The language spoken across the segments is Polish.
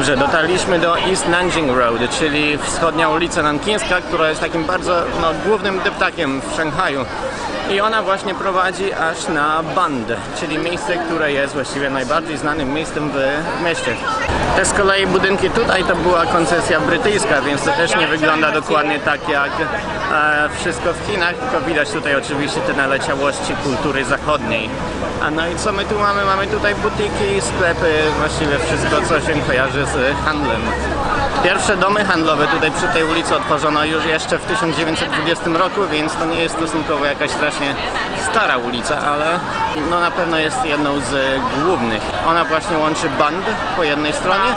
Dobrze, dotarliśmy do East Nanjing Road, czyli wschodnia ulica nankińska, która jest takim bardzo no, głównym deptakiem w Szanghaju. I ona właśnie prowadzi aż na Band, czyli miejsce, które jest właściwie najbardziej znanym miejscem w mieście. Te z kolei budynki tutaj to była koncesja brytyjska, więc to też nie wygląda dokładnie tak jak wszystko w Chinach, tylko widać tutaj oczywiście te naleciałości kultury zachodniej. A no i co my tu mamy? Mamy tutaj butiki, sklepy, właściwie wszystko co się kojarzy z handlem. Pierwsze domy handlowe tutaj przy tej ulicy otworzono już jeszcze w 1920 roku, więc to nie jest stosunkowo jakaś strasznie stara ulica, ale no na pewno jest jedną z głównych. Ona właśnie łączy Band po jednej stronie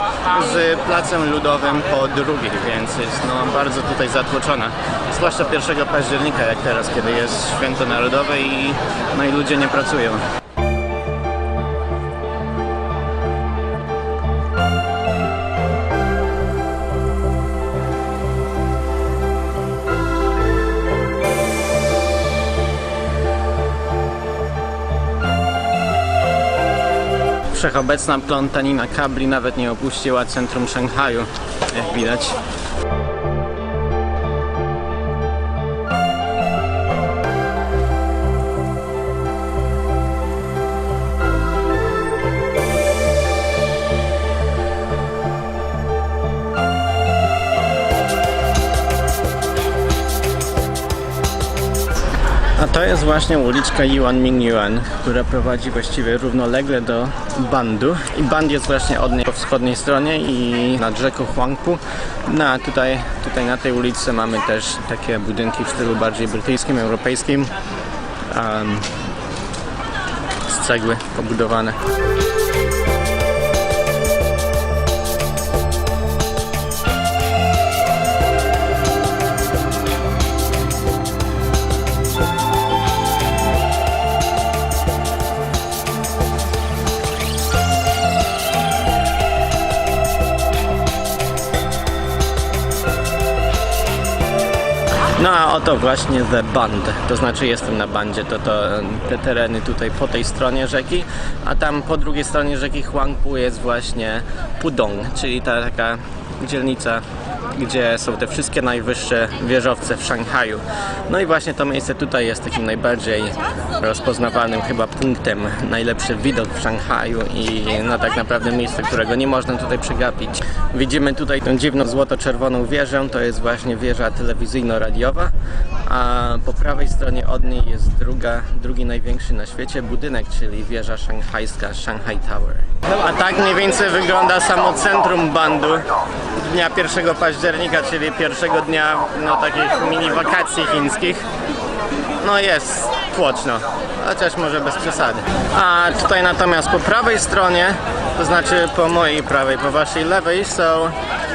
z Placem Ludowym po drugiej, więc jest no bardzo tutaj zatłoczona. Zwłaszcza 1 października, jak teraz, kiedy jest święto narodowe i, no i ludzie nie pracują. Wszechobecna plątanina kabli nawet nie opuściła centrum Szanghaju, jak widać. A to jest właśnie uliczka Yuan Ming Yuan, która prowadzi właściwie równolegle do Bandu. I Band jest właśnie od niej po wschodniej stronie i nad rzeką Huangpu. No a tutaj, tutaj na tej ulicy mamy też takie budynki w stylu bardziej brytyjskim, europejskim. em, z cegły pobudowane. Oto właśnie The Band, to znaczy jestem na bandzie, to, to te tereny tutaj po tej stronie rzeki, a tam po drugiej stronie rzeki Huangpu jest właśnie Pudong, czyli ta taka dzielnica, gdzie są te wszystkie najwyższe wieżowce w Szanghaju. No i właśnie to miejsce tutaj jest takim najbardziej rozpoznawalnym chyba punktem, najlepszy widok w Szanghaju i no tak naprawdę miejsce, którego nie można tutaj przegapić. Widzimy tutaj tę dziwną złoto-czerwoną wieżę, to jest właśnie wieża telewizyjno-radiowa, a po prawej stronie od niej jest druga, drugi największy na świecie budynek, czyli wieża szanghajska Shanghai Tower. A tak mniej więcej wygląda samo centrum bandu dnia 1 października, czyli pierwszego dnia no, takich mini wakacji chińskich. No jest tłoczno, chociaż może bez przesady. A tutaj natomiast po prawej stronie, to znaczy po mojej prawej, po waszej lewej są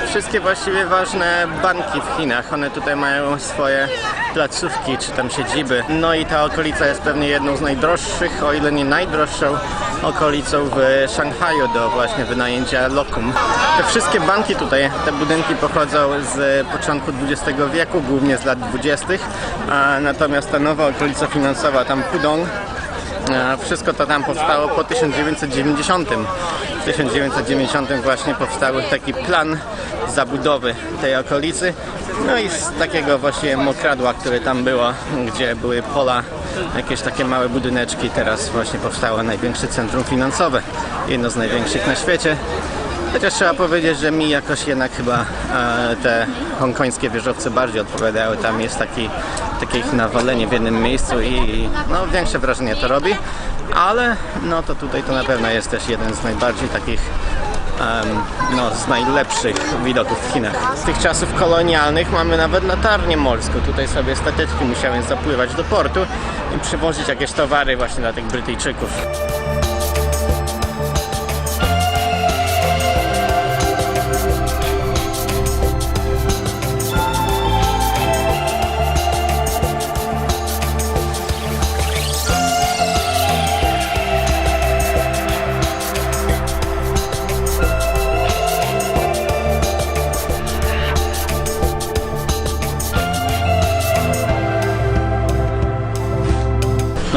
wszystkie właściwie ważne banki w Chinach. One tutaj mają swoje placówki czy tam siedziby. No i ta okolica jest pewnie jedną z najdroższych, o ile nie najdroższą okolicą w Szanghaju do właśnie wynajęcia lokum. Te wszystkie banki tutaj, te budynki pochodzą z początku XX wieku, głównie z lat 20. A natomiast ta nowa okolica finansowa, tam Pudong, Wszystko to tam powstało po 1990. W 1990 właśnie powstał taki plan zabudowy tej okolicy. No i z takiego właśnie mokradła, które tam było, gdzie były pola, jakieś takie małe budyneczki, teraz właśnie powstało największe centrum finansowe, jedno z największych na świecie. Chociaż trzeba powiedzieć, że mi jakoś jednak chyba e, te hongkońskie wieżowce bardziej odpowiadały. Tam jest taki, takie ich nawalenie w jednym miejscu i no, większe wrażenie to robi. Ale no to tutaj to na pewno jest też jeden z najbardziej takich no, z najlepszych widoków w Chinach. Z tych czasów kolonialnych mamy nawet latarnię morską. Tutaj sobie stateczki musiały zapływać do portu i przywozić jakieś towary właśnie dla tych Brytyjczyków.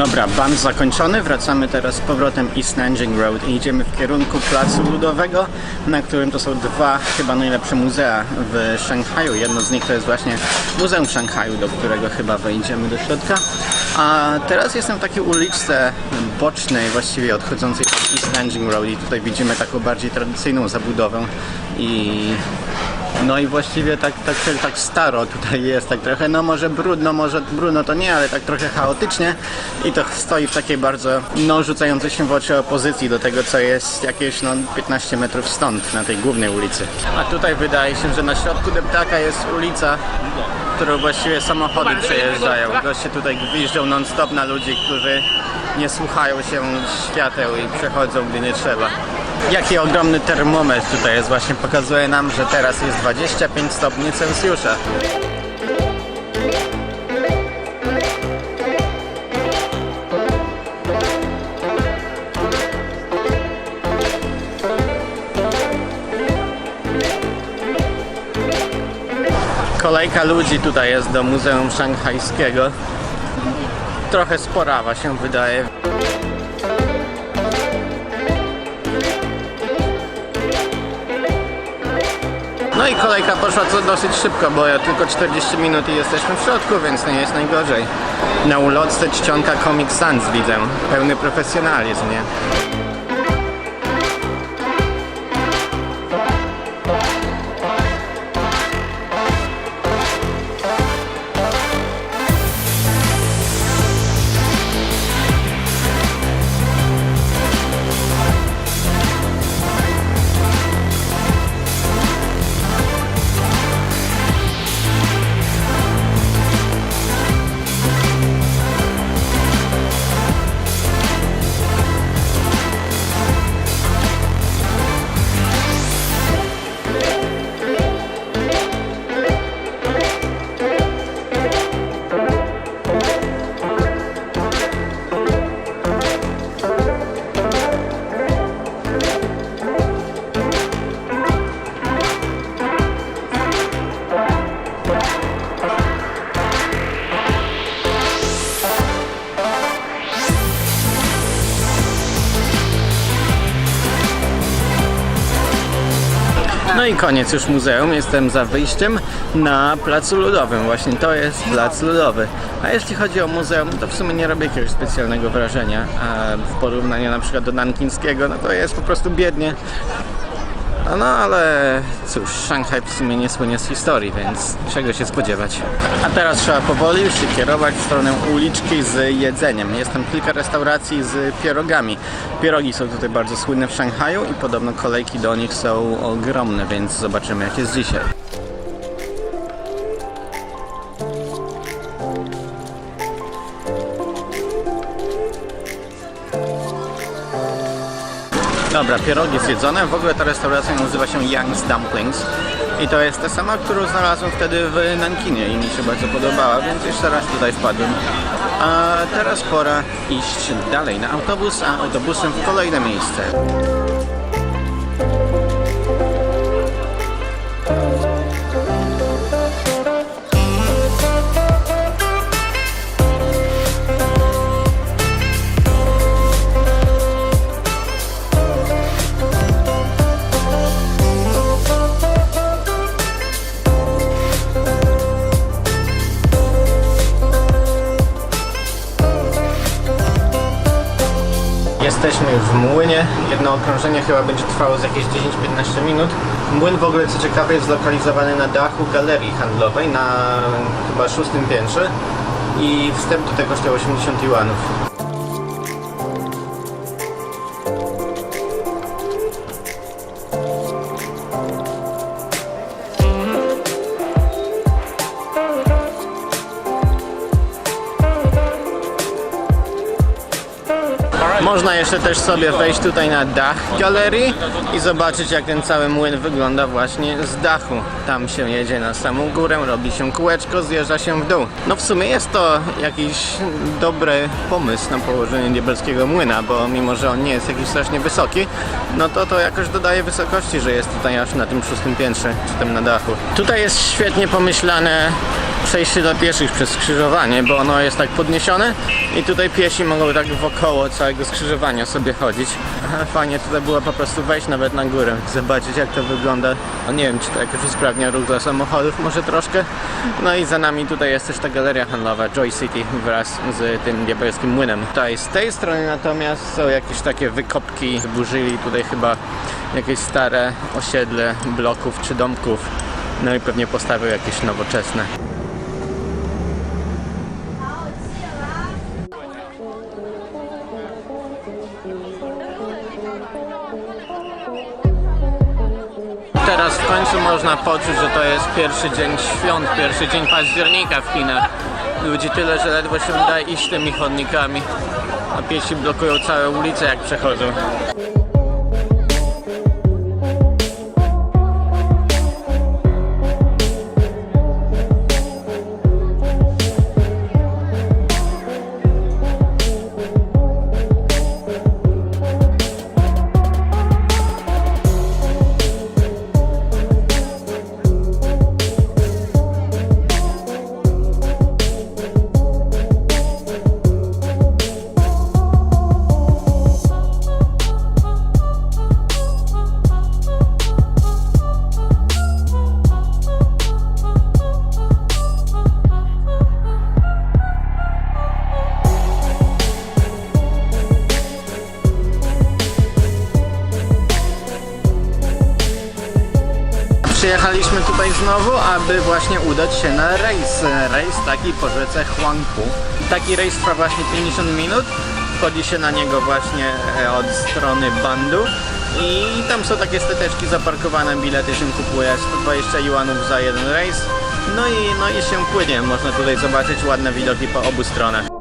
Dobra, ban zakończony. Wracamy teraz z powrotem East Nanjing Road i idziemy w kierunku Placu Ludowego, na którym to są dwa chyba najlepsze muzea w Szanghaju. Jedno z nich to jest właśnie Muzeum Szanghaju, do którego chyba wejdziemy do środka. A teraz jestem w takiej uliczce bocznej, właściwie odchodzącej od East Nanjing Road i tutaj widzimy taką bardziej tradycyjną zabudowę i no i właściwie tak, tak, tak, tak staro tutaj jest, tak trochę, no może brudno, może brudno to nie, ale tak trochę chaotycznie i to stoi w takiej bardzo, no rzucającej się w oczy opozycji do tego, co jest jakieś, no 15 metrów stąd, na tej głównej ulicy. A tutaj wydaje się, że na środku deptaka jest ulica, którą właściwie samochody przejeżdżają. Goście tutaj gwiżdżą non-stop na ludzi, którzy nie słuchają się świateł i przechodzą, gdy nie trzeba. Jaki ogromny termometr tutaj jest, właśnie pokazuje nam, że teraz jest 25 stopni Celsjusza. Kolejka ludzi tutaj jest do Muzeum Szanghajskiego. Trochę sporawa się wydaje. No i kolejka poszła co dosyć szybko, bo ja tylko 40 minut i jesteśmy w środku, więc nie jest najgorzej. Na ulotce czcionka Comic Sans widzę. Pełny profesjonalizm, nie? No i koniec już muzeum. Jestem za wyjściem na Placu Ludowym. Właśnie to jest Plac Ludowy. A jeśli chodzi o muzeum, to w sumie nie robi jakiegoś specjalnego wrażenia. A w porównaniu na przykład do Nankińskiego, no to jest po prostu biednie. No, no ale cóż, Szanghaj w sumie nie słynie z historii, więc czego się spodziewać. A teraz trzeba powoli już się kierować w stronę uliczki z jedzeniem. Jest tam kilka restauracji z pierogami. Pierogi są tutaj bardzo słynne w Szanghaju i podobno kolejki do nich są ogromne, więc zobaczymy jak jest dzisiaj. Dobra, pierogi zjedzone. W ogóle ta restauracja nazywa się Young's Dumplings. I to jest ta sama, którą znalazłem wtedy w Nankinie i mi się bardzo podobała, więc jeszcze raz tutaj wpadłem. A teraz pora iść dalej na autobus, a autobusem w kolejne miejsce. Jesteśmy w młynie. Jedno okrążenie chyba będzie trwało z jakieś 10-15 minut. Młyn w ogóle, co ciekawe, jest zlokalizowany na dachu galerii handlowej na chyba szóstym piętrze i wstęp do tego kosztuje 80 juanów. Można jeszcze też sobie wejść tutaj na dach galerii i zobaczyć jak ten cały młyn wygląda właśnie z dachu. Tam się jedzie na samą górę, robi się kółeczko, zjeżdża się w dół. No w sumie jest to jakiś dobry pomysł na położenie diabelskiego młyna, bo mimo, że on nie jest jakiś strasznie wysoki, no to to jakoś dodaje wysokości, że jest tutaj aż na tym szóstym piętrze, czy tam na dachu. Tutaj jest świetnie pomyślane przejście dla pieszych przez skrzyżowanie, bo ono jest tak podniesione i tutaj piesi mogą tak wokoło całego skrzyżowania sobie chodzić. Fajnie tutaj było po prostu wejść nawet na górę, zobaczyć jak to wygląda. No nie wiem, czy to jakoś usprawnia ruch dla samochodów, może troszkę. No i za nami tutaj jest też ta galeria handlowa Joy City wraz z tym diabelskim młynem. Tutaj z tej strony natomiast są jakieś takie wykopki, zburzyli tutaj chyba jakieś stare osiedle bloków czy domków. No i pewnie postawią jakieś nowoczesne. Teraz w końcu można poczuć, że to jest pierwszy dzień świąt, pierwszy dzień października w Chinach. Ludzi tyle, że ledwo się da iść tymi chodnikami, a piesi blokują całe ulice jak przechodzą. Przyjechaliśmy tutaj znowu, aby właśnie udać się na rejs. Rejs taki po rzece Huangpu. Taki rejs trwa właśnie 50 minut. Wchodzi się na niego właśnie e, od strony Bandu. I tam są takie steteczki zaparkowane, bilety się kupuje, 120 juanów za jeden rejs. No i, no i się płynie, można tutaj zobaczyć ładne widoki po obu stronach.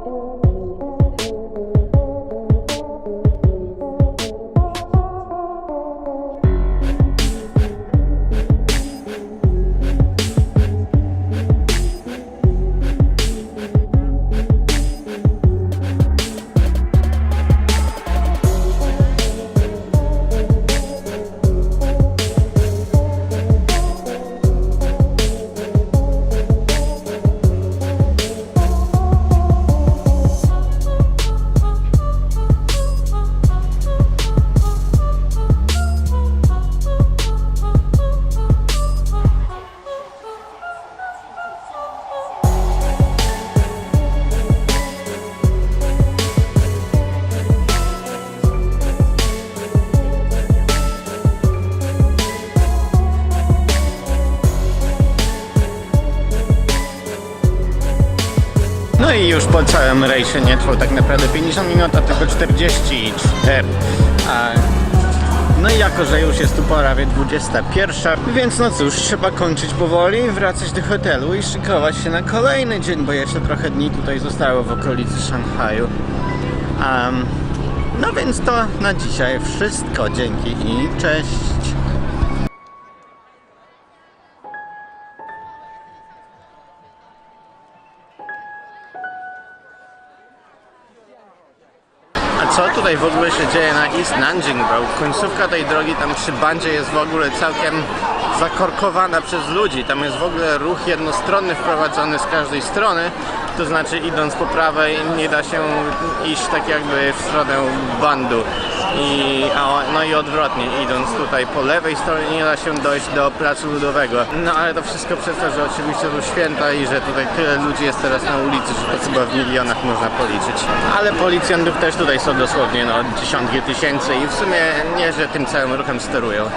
No i już po całym rejsie nie trwał tak naprawdę 50 minut, a tylko 44. A, no i jako, że już jest tu prawie 21, więc no cóż, trzeba kończyć powoli, wracać do hotelu i szykować się na kolejny dzień, bo jeszcze trochę dni tutaj zostało w okolicy Szanghaju. Um, no więc to na dzisiaj wszystko. Dzięki i cześć. Tutaj w ogóle się dzieje na East Nanjing Road? Końcówka tej drogi tam przy bandzie jest w ogóle całkiem zakorkowana przez ludzi. Tam jest w ogóle ruch jednostronny wprowadzony z każdej strony. To znaczy idąc po prawej nie da się iść tak jakby w stronę bandu. I, a, no i odwrotnie, idąc tutaj po lewej stronie nie da się dojść do placu ludowego. No ale to wszystko przez to, że oczywiście to święta i że tutaj tyle ludzi jest teraz na ulicy, że to chyba w milionach można policzyć. Ale policjantów też tutaj są dosłownie no, dziesiątki tysięcy i w sumie nie, że tym całym ruchem sterują.